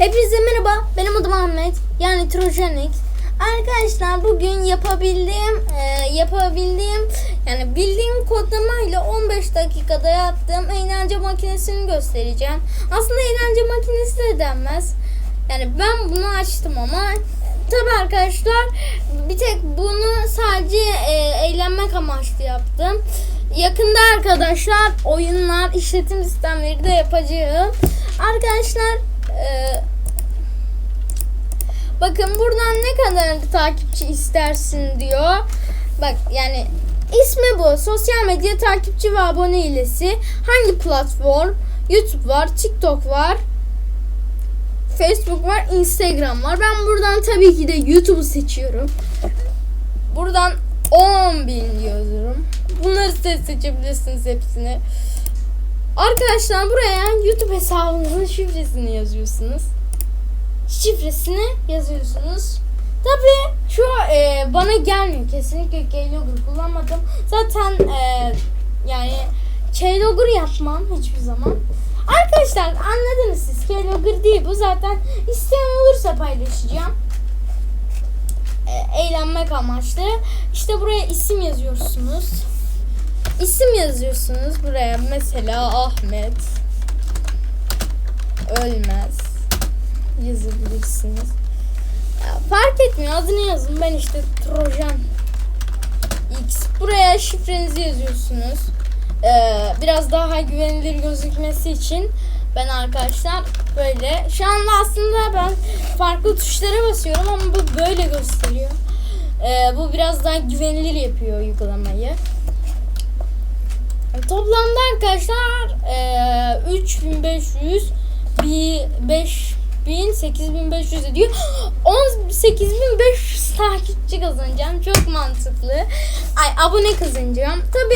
Hepinize merhaba. Benim adım Ahmet. Yani Trojanix. Arkadaşlar bugün yapabildiğim e, yapabildiğim yani bildiğim kodlamayla 15 dakikada yaptığım eğlence makinesini göstereceğim. Aslında eğlence makinesi de denmez. Yani ben bunu açtım ama tabi arkadaşlar bir tek bunu sadece e, eğlenmek amaçlı yaptım. Yakında arkadaşlar oyunlar, işletim sistemleri de yapacağım. Arkadaşlar e, bakın buradan ne kadar takipçi istersin diyor. Bak yani ismi bu. Sosyal medya takipçi ve abone ilesi. Hangi platform? YouTube var, TikTok var. Facebook var, Instagram var. Ben buradan tabii ki de YouTube'u seçiyorum. Buradan 10 bin diyorum. Bunları siz seçebilirsiniz hepsini. Arkadaşlar buraya YouTube hesabınızın şifresini yazıyorsunuz. Şifresini yazıyorsunuz. Tabii şu e, bana gelmiyor. Kesinlikle Keylogger kullanmadım. Zaten e, yani Keylogger yapmam hiçbir zaman. Arkadaşlar anladınız siz. Keylogger değil bu. Zaten isteyen olursa paylaşacağım. E, eğlenmek amaçlı. İşte buraya isim yazıyorsunuz. İsim yazıyorsunuz buraya. Mesela Ahmet Ölmez yazabilirsiniz. Ya fark etmiyor. Adını yazın. Ben işte Trojan X. Buraya şifrenizi yazıyorsunuz. Ee, biraz daha güvenilir gözükmesi için ben arkadaşlar böyle şu anda aslında ben farklı tuşlara basıyorum ama bu böyle gösteriyor. Ee, bu biraz daha güvenilir yapıyor uygulamayı. Toplamda arkadaşlar e, 3500 bir 5000 8500 ediyor. 18500 takipçi kazanacağım. Çok mantıklı. Ay abone kazanacağım. Tabi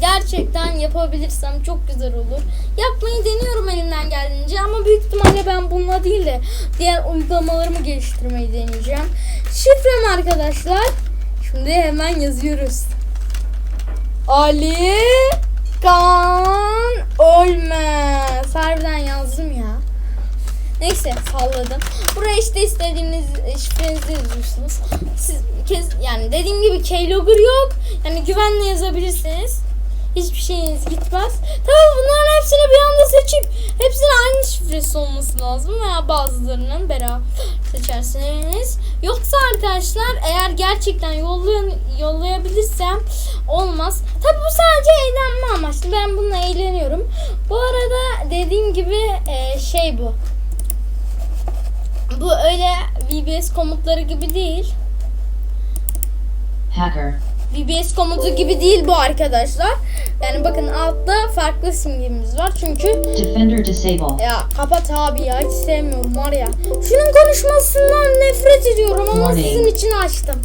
gerçekten yapabilirsem çok güzel olur. Yapmayı deniyorum elimden geldiğince ama büyük ihtimalle ben bununla değil de diğer uygulamalarımı geliştirmeyi deneyeceğim. Şifrem arkadaşlar. Şimdi hemen yazıyoruz. Ali Kan Ölmez. Harbiden yazdım ya. Neyse salladım. Buraya işte istediğiniz şifrenizi yazıyorsunuz. Siz kez yani dediğim gibi keylogger yok. Yani güvenle yazabilirsiniz. Hiçbir şeyiniz gitmez. Tabii bunların hepsini bir anda seçip hepsinin aynı şifresi olması lazım veya bazılarının beraber seçersiniz. Yoksa arkadaşlar eğer gerçekten yollayan, yollayabilirsem olmaz. Tabii bu sadece eğlenme amaçlı. Ben bununla eğleniyorum. Bu arada dediğim gibi e, şey bu. Bu öyle VBS komutları gibi değil. Hacker. VBS komutu gibi değil bu arkadaşlar. Yani bakın altta farklı simgemiz var. Çünkü Defender disable. ya kapat abi ya hiç sevmiyorum var ya. Şunun konuşmasından nefret ediyorum ama Warning. sizin için açtım.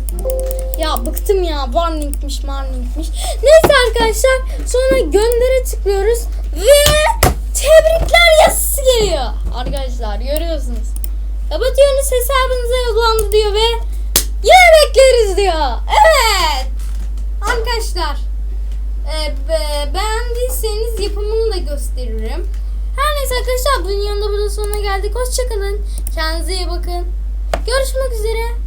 Ya bıktım ya warningmiş warningmiş. Neyse arkadaşlar sonra göndere tıklıyoruz ve tebrikler yazısı geliyor. Arkadaşlar görüyorsunuz. Kapatıyorsunuz hesabınıza yollandı diyor ve yine bekleriz diyor. Evet. Arkadaşlar e, be- beğendiyseniz yapımını da gösteririm. Her neyse arkadaşlar bunun yanında burada sonuna geldik. Hoşçakalın. Kendinize iyi bakın. Görüşmek üzere.